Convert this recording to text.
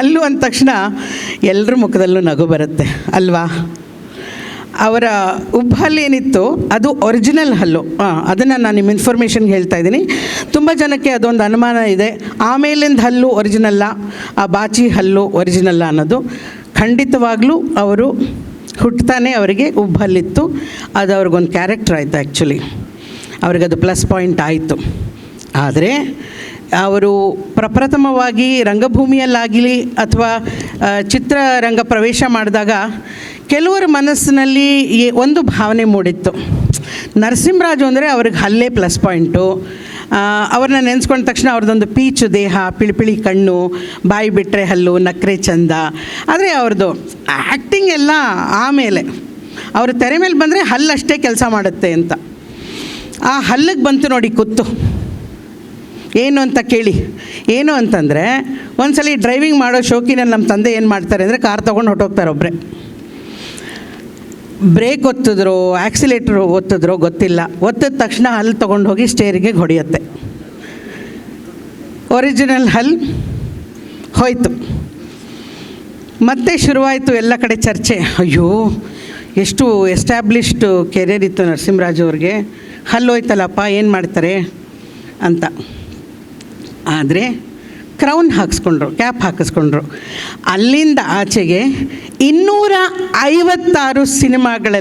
ಹಲ್ಲು ಅಂದ ತಕ್ಷಣ ಎಲ್ಲರ ಮುಖದಲ್ಲೂ ನಗು ಬರುತ್ತೆ, ಅಲ್ವಾ? ಅವರ ಉಬ್ಬಲ್ಲಿ ಏನಿತ್ತು ಅದು ಒರಿಜಿನಲ್ ಹಲ್ಲು. ಹಾಂ ಅದನ್ನು ನಾನು ನಿಮ್ಮ ಇನ್ಫಾರ್ಮೇಷನ್ಗೆ ಹೇಳ್ತಾ ಇದ್ದೀನಿ. ತುಂಬ ಜನಕ್ಕೆ ಅದೊಂದು ಅನುಮಾನ ಇದೆ. ಆಮೇಲಿಂದ ಹಲ್ಲು ಒರಿಜಿನಲ್ಲ ಆ ಬಾಚಿ ಹಲ್ಲು ಒರಿಜಿನಲ್ಲ ಅನ್ನೋದು ಖಂಡಿತವಾಗ್ಲೂ ಅವರು ಹುಟ್ಟತಾನೆ ಅವರಿಗೆ ಉಬ್ಬಲ್ಲಿತ್ತು. ಅದು ಅವ್ರಿಗೊಂದು ಕ್ಯಾರೆಕ್ಟರ್ ಆಯಿತು ಆ್ಯಕ್ಚುಲಿ ಅವ್ರಿಗದು ಪ್ಲಸ್ ಪಾಯಿಂಟ್ ಆಯಿತು. ಆದರೆ ಅವರು ಪ್ರಪ್ರಥಮವಾಗಿ ರಂಗಭೂಮಿಯಲ್ಲಾಗಲಿ ಅಥವಾ ಚಿತ್ರರಂಗ ಪ್ರವೇಶ ಮಾಡಿದಾಗ ಕೆಲವರ ಮನಸ್ಸಿನಲ್ಲಿ ಒಂದು ಭಾವನೆ ಮೂಡಿತ್ತು. ನರಸಿಂಹರಾಜು ಅಂದರೆ ಅವ್ರಿಗೆ ಹಲ್ಲೇ ಪ್ಲಸ್ ಪಾಯಿಂಟು ಅವ್ರನ್ನ ನೆನೆಸ್ಕೊಂಡ ತಕ್ಷಣ ಅವ್ರದ್ದೊಂದು ಪೀಚು ದೇಹ, ಪಿಳಿಪಿಳಿ ಕಣ್ಣು, ಬಾಯಿ ಬಿಟ್ಟರೆ ಹಲ್ಲು, ನಕ್ರೆ ಚಂದ. ಆದರೆ ಅವ್ರದ್ದು ಆ್ಯಕ್ಟಿಂಗ್ ಎಲ್ಲ ಆಮೇಲೆ ಅವರು ತೆರೆ ಮೇಲೆ ಬಂದರೆ ಹಲ್ಲಷ್ಟೇ ಕೆಲಸ ಮಾಡುತ್ತೆ ಅಂತ. ಆ ಹಲ್ಲಿಗೆ ಬಂತು ನೋಡಿ ಕುತ್ತು. ಏನು ಅಂತ ಕೇಳಿ. ಏನು ಅಂತಂದರೆ, ಒಂದ್ಸಲಿ ಡ್ರೈವಿಂಗ್ ಮಾಡೋ ಶೋಕಿನಲ್ಲಿ ನಮ್ಮ ತಂದೆ ಏನು ಮಾಡ್ತಾರೆ ಅಂದರೆ ಕಾರ್ ತೊಗೊಂಡು ಹೊಟ್ಟೋಗ್ತಾರೆ ಒಬ್ಬರೇ ಬ್ರೇಕ್ ಒತ್ತಿದ್ರು ಆ್ಯಕ್ಸಿಲೇಟ್ರ್ ಒತ್ತಿದ್ರೋ ಗೊತ್ತಿಲ್ಲ. ಒತ್ತಿದ ತಕ್ಷಣ ಹಲ್ಲು ತೊಗೊಂಡು ಹೋಗಿ ಸ್ಟೇರಿಗೆ ಹೊಡೆಯುತ್ತೆ. ಒರಿಜಿನಲ್ ಹಲ್ ಹೋಯ್ತು. ಮತ್ತೆ ಶುರುವಾಯಿತು ಎಲ್ಲ ಕಡೆ ಚರ್ಚೆ. ಅಯ್ಯೋ, ಎಷ್ಟು ಎಸ್ಟ್ಯಾಬ್ಲಿಷ್ಡ್ ಕೆರಿಯರ್ ಇತ್ತು ನರಸಿಂಹರಾಜು ಅವ್ರಿಗೆ. ಹಲ್ಲು ಹೋಯ್ತಲ್ಲಪ್ಪ, ಏನು ಮಾಡ್ತಾರೆ ಅಂತ. ಆದರೆ ಕ್ರೌನ್ ಹಾಕಿಸ್ಕೊಂಡ್ರು ಕ್ಯಾಪ್ ಹಾಕಿಸ್ಕೊಂಡ್ರು. ಅಲ್ಲಿಂದ ಆಚೆಗೆ ಇನ್ನೂರ ಐವತ್ತಾರು ಸಿನಿಮಾಗಳಲ್ಲಿ